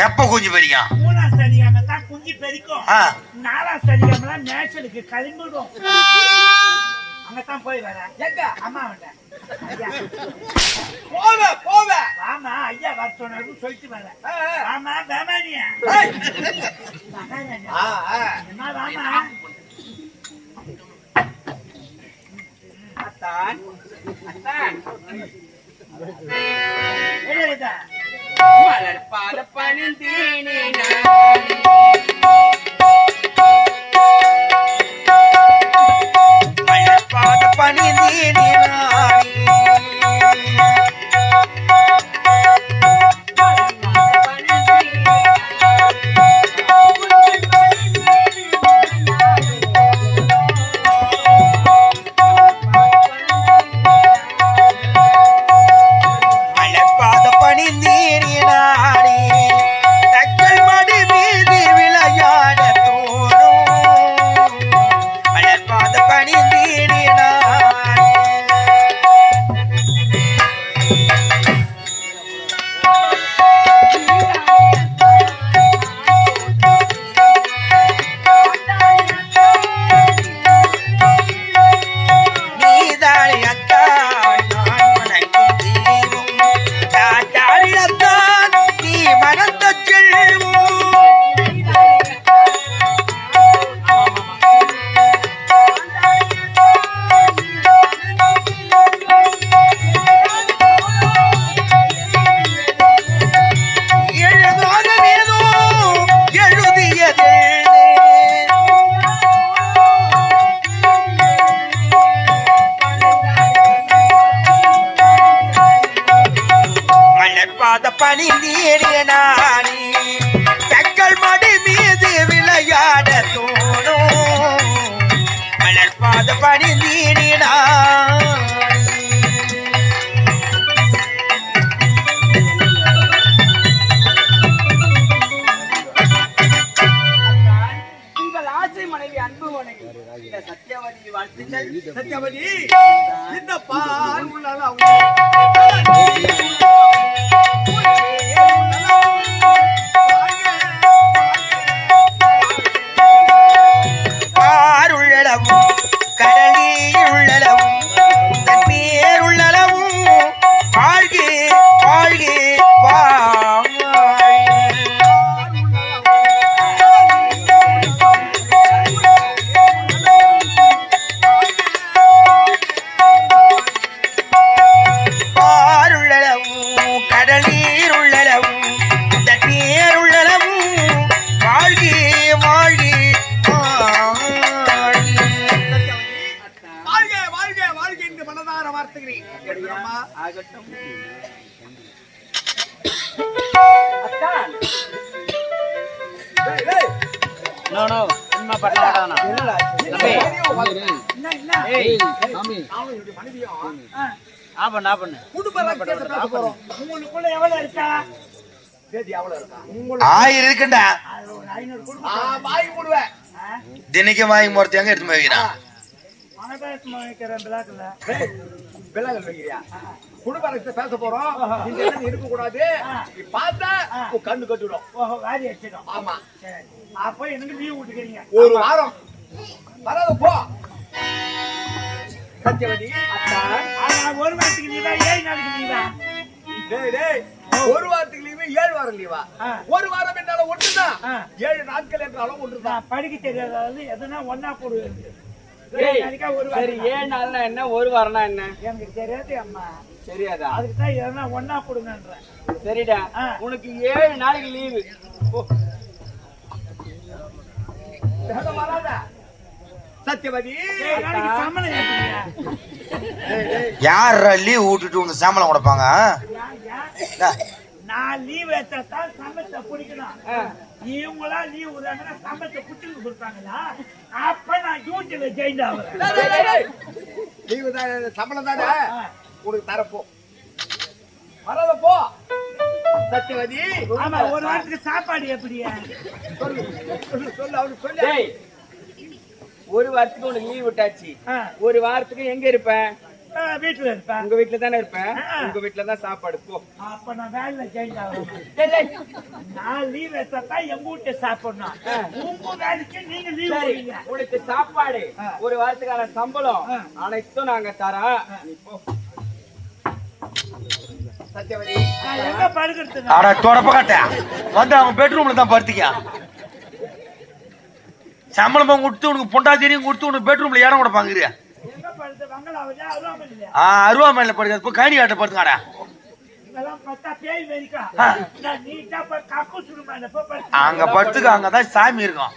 எப்ப குஞ்சு பெரியும்? மூணாம் சனிக்கிழமை தான் குஞ்சு பெருக்கும். நாலாம் சனிக்கிழமை மேய்ச்சலுக்கு கிளம்பிடும் அங்கதான் போய் வரேன் எங்க? அம்மா வந்தேன் ஐயா. போவ போவ. ஆமா ஐயா வர சொன்னாரு சொல்லிட்டு வரேன். ஆமா பேமானியா. ஏய். ஆ, ஆ. என்ன வாமா. அத்தான். அத்தான். மலர் பணிந்தேனே பணிந்தேனே மலர்பாத பணிந்தீரே நானே. தங்கள் மடி மீது விளையாட தோணும். மலர் பாத பணி நீடினான் சத்யவதி வாழ்த்துக்கள். சத்யவதி இந்த பால் உள்ளளவு ஆகட்டும் அத்தான் டேய், டேய். என்னடா என்ன என்ன அவன் இவருடைய மனைவியும் குடும்ப ரகசியத்தை பேச போறோம் உங்களுக்குள்ள எவ்வளவு இருக்கா தேதி எவ்வளவு இருக்கா ஆயிரம் இருக்குண்டா ஆ, தினைக்கும் வாங்கி மொரத்தி எங்க எடுத்து போய் விலகல் வைக்கிறியா? குடும்ப ரகசியத்தை பேச போறோம். இந்த இடம் இருக்க கூடாது நீ பார்த்தா உன் கண்ணு கட்டுடும். ஓஹோ வாரி வச்சிடும் ஆமா. அப்போ எனக்கு லீவ் விட்டுக்கிறீங்க? ஒரு வாரம். வராத போ. ஆனா ஒரு வாரத்துக்கு லீவா ஏழு நாளைக்கு லீவா டேய் டேய். ஒரு வாரத்துக்கு லீவு ஏழு வாரம் லீவா. ஒரு வாரம் என்றாலும் ஒன்றுதான். ஏழு நாட்கள் என்றாலும் ஒன்றுதான் படிக்க தெரியாதது எதுனா ஒன்னா போடுவேன் சரி ஏழு நாள்னா என்ன? ஒரு வாரம்னா என்ன? எனக்கு தெரியாது அம்மா. தெரியாதா? அதுக்கு தான் எதனா ஒன்னா கொடுங்கன்றேன். சரிடா. உனக்கு ஏழு நாளைக்கு லீவு சத்யவதி. யார் லீவ் விட்டுட்டு உங்க சம்பளம் கொடுப்பாங்க நான் லீவ் எடுத்தா தான் சம்பளத்தை பிடிக்கணும். இவங்களா லீவ் விடுறாங்கன்னா சம்பளத்தை பிடிச்சு கொடுப்பாங்களா? அப்ப நான் டியூட்டில ஜெயிண்ட் ஆகுறேன். லீவு தான் சம்பளம் தானே? உனக்கு தரப்போ. வராத போ. சத்யவதி. ஆமா ஒரு வாரத்துக்கு சாப்பாடு எப்படியா சொல்லு சொல்லு சொல்லு அவனுக்கு சொல்லு. ஒரு வாரத்துக்கு உனக்கு லீவ் விட்டாச்சு. ஆ. ஒரு வாரத்துக்கு எங்க இருப்ப? ஆ, வீட்டுல இருப்பேன் உங்க வீட்டுல தானே இருப்பேன். உங்க வீட்டுல தான் சாப்பாடு போ. அப்ப நான் வேலையில சேஞ்ச் ஆகிறேன் நான் லீவ் எடுத்தா தான் எங்க வீட்டு சாப்பிடணும். உங்க வேலைக்கு நீங்க லீவ் சரி போடுங்க உனக்கு சாப்பாடு. ஒரு வாரத்துக்கான சம்பளம். அனைத்தும் நாங்க தரோம் நீ போ. சத்தியவதி நான் எங்க படுக்கிறது அட தொடப்ப கட்ட. வந்து அவன் பெட்ரூம்ல தான் படுத்திக்க சம்பளமும் கொடுத்து உனக்கு பொண்டாச்சேரியும் கொடுத்து உனக்கு பெட்ரூம்ல இடம் கொடுப்பாங்க இரு. எங்க படுத்து வங்களாவது அருவாமல் இல்லையா ஆ. அருவாமலையில படுக்க இப்போ கனி ஆட்ட படுத்துக்காடா அங்க படுத்துக்க அங்கதான் சாமி இருக்கும்.